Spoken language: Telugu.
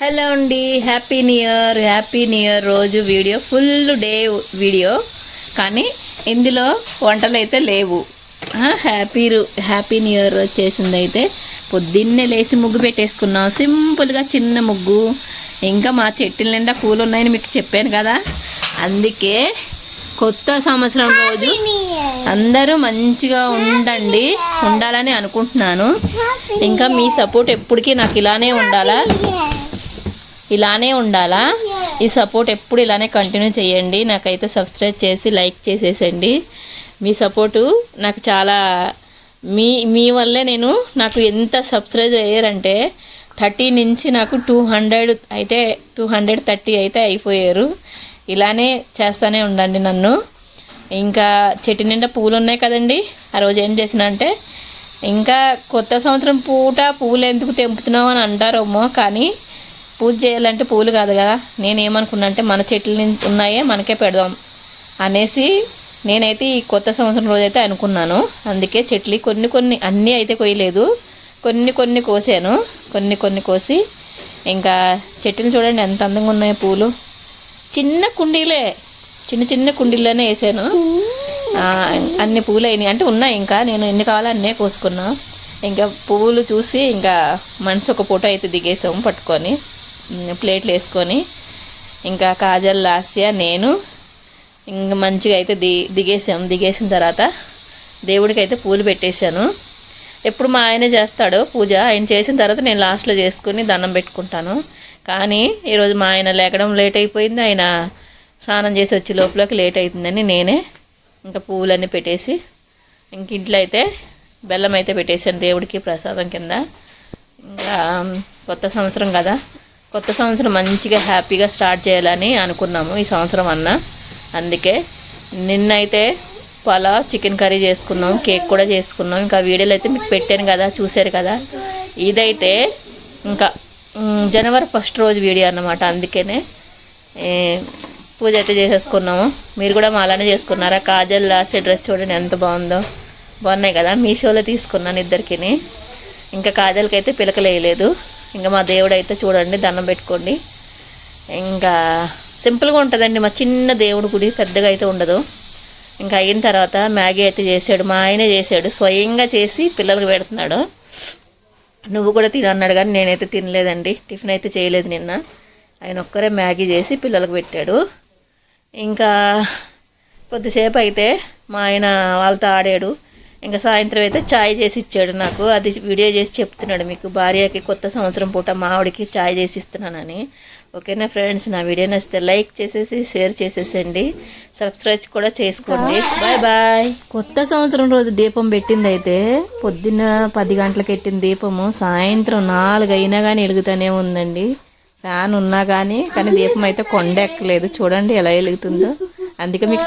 హలో అండి happy new year happy new year రోజు వీడియో ఫుల్ డే వీడియో. కానీ ఇందులో వంటలు అయితే లేవు. హ్యాపీ రు- హ్యాపీ న్యూ ఇయర్ వచ్చేసింది అయితే పొద్దున్నే లేచి ముగ్గు పెట్టేసుకున్నాం. సింపుల్గా చిన్న ముగ్గు. ఇంకా మా చెట్టుల నిండా పూలు ఉన్నాయని మీకు చెప్పాను కదా. అందుకే కొత్త సంవత్సరం రోజు అందరూ మంచిగా ఉండండి ఉండాలని అనుకుంటున్నాను. ఇంకా మీ సపోర్ట్ ఎప్పటికీ నాకు ఇలానే ఉండాలా? ఇలానే ఉండాలా? ఈ సపోర్ట్ ఎప్పుడు ఇలానే కంటిన్యూ చేయండి. నాకైతే సబ్స్క్రైబ్ చేసి లైక్ చేసేసండి. మీ సపోర్టు నాకు చాలా మీ మీ వల్లే నేను నాకు ఎంత సబ్స్క్రైబ్ అయ్యారంటే థర్టీ నుంచి నాకు టూ హండ్రెడ్ అయితే టూ హండ్రెడ్ థర్టీ అయితే అయిపోయారు. ఇలానే చేస్తూనే ఉండండి నన్ను. ఇంకా చెట్టు నిండా పూలు ఉన్నాయి కదండి. ఆ రోజు ఏం చేసిన అంటే ఇంకా కొత్త సంవత్సరం పూట పూలు ఎందుకు తెంపుతున్నావు అని అంటారమ్మో కానీ పూజ చేయాలంటే పూలు కాదు కదా? నేను అంటే మన చెట్లు నిం- ఉన్నాయే మనకే పెడదాం అనేసి నేనైతే ఈ కొత్త సంవత్సరం రోజైతే అనుకున్నాను. అందుకే చెట్లు కొన్ని కొన్ని అన్నీ అయితే కొయ్యలేదు. కొన్ని కొన్ని కోసాను. కొన్ని కొన్ని కోసి ఇంకా చెట్టుని చూడండి ఎంత అందంగా ఉన్నాయి పూలు. చిన్న కుండీలే చిన్న చిన్న కుండీలోనే వేసాను. అన్ని పూలు అయినాయి అంటే ఉన్నాయి ఇంకా. నేను ఎన్ని కావాలో అన్నే కోసుకున్నా. ఇంకా పువ్వులు చూసి ఇంకా మనసు ఒక పూట అయితే దిగేసాము పట్టుకొని. ప్లేట్లు వేసుకొని ఇంకా కాజల్ లాస్య నేను ఇంకా మంచిగా అయితే ది దిగేసాం. దిగేసిన తర్వాత దేవుడికి అయితే పూలు పెట్టేశాను. ఎప్పుడు మా ఆయన చేస్తాడు పూజ. ఆయన చేసిన తర్వాత నేను లాస్ట్లో చేసుకుని దండం పెట్టుకుంటాను. కానీ ఈరోజు మా ఆయన లేకడం లేట్ అయిపోయింది. ఆయన స్నానం చేసి వచ్చే లోపలికి లేట్ అవుతుందని నేనే ఇంకా పువ్వులన్నీ పెట్టేసి ఇంక ఇంట్లో అయితే బెల్లం అయితే పెట్టేశాను దేవుడికి ప్రసాదం కింద. ఇంకా కొత్త సంవత్సరం కదా. కొత్త సంవత్సరం మంచిగా హ్యాపీగా స్టార్ట్ చేయాలని అనుకున్నాము ఈ సంవత్సరం అన్న. అందుకే నిన్నైతే పలా చికెన్ కర్రీ చేసుకున్నాం కేక్ కూడా చేసుకున్నాం. ఇంకా వీడియోలు అయితే మీకు పెట్టాను కదా చూశారు కదా. ఇదైతే ఇంకా జనవరి ఫస్ట్ రోజు వీడియో అన్నమాట. అందుకనే పూజ అయితే చేసేసుకున్నాము. మీరు కూడా మా అలానే చేసుకున్నారా? కాజల్ లాస్ట్ డ్రెస్ చూడండి ఎంత బాగుందో. బాగున్నాయి కదా మీషోలో తీసుకున్నాను ఇద్దరికి ఇంకా కాజల్కి అయితే పిలకలు వేయలేదు ఇంకా మా దేవుడు అయితే చూడండి దండం పెట్టుకోండి. ఇంకా సింపుల్గా ఉంటుందండి మా చిన్న దేవుడు గుడి పెద్దగా అయితే ఉండదు. ఇంకా అయిన తర్వాత మ్యాగీ అయితే చేసాడు మా ఆయనే చేశాడు స్వయంగా చేసి పిల్లలకు పెడుతున్నాడు. నువ్వు కూడా తినన్నాడు కానీ నేనైతే తినలేదండి టిఫిన్ అయితే చేయలేదు నిన్న. ఆయన ఒక్కరే మ్యాగీ చేసి పిల్లలకు పెట్టాడు. ఇంకా కొద్దిసేపు అయితే మా ఆయన వాళ్ళతో ఆడాడు. ఇంకా సాయంత్రం అయితే ఛాయ్ చేసి ఇచ్చాడు నాకు. అది వీడియో చేసి చెప్తున్నాడు మీకు. భార్యకి కొత్త సంవత్సరం పూట మావిడికి ఛాయ్ చేసి ఇస్తున్నానని. ఓకేనా ఫ్రెండ్స్? నా వీడియో నచ్చితే లైక్ చేసేసి షేర్ చేసేసండి. సబ్స్క్రైబ్ కూడా చేసుకోండి. బాయ్. బాయ్ కొత్త సంవత్సరం రోజు దీపం పెట్టింది అయితే పొద్దున్న పది గంటలకు పెట్టిన దీపము? సాయంత్రం నాలుగు అయినా కానీ వెలుగుతూనే ఉందండి. ఫ్యాన్ ఉన్నా కానీ కానీ దీపం అయితే కొండ ఎక్కలేదు. చూడండి ఎలా వెలుగుతుందో. అందుకే మీకు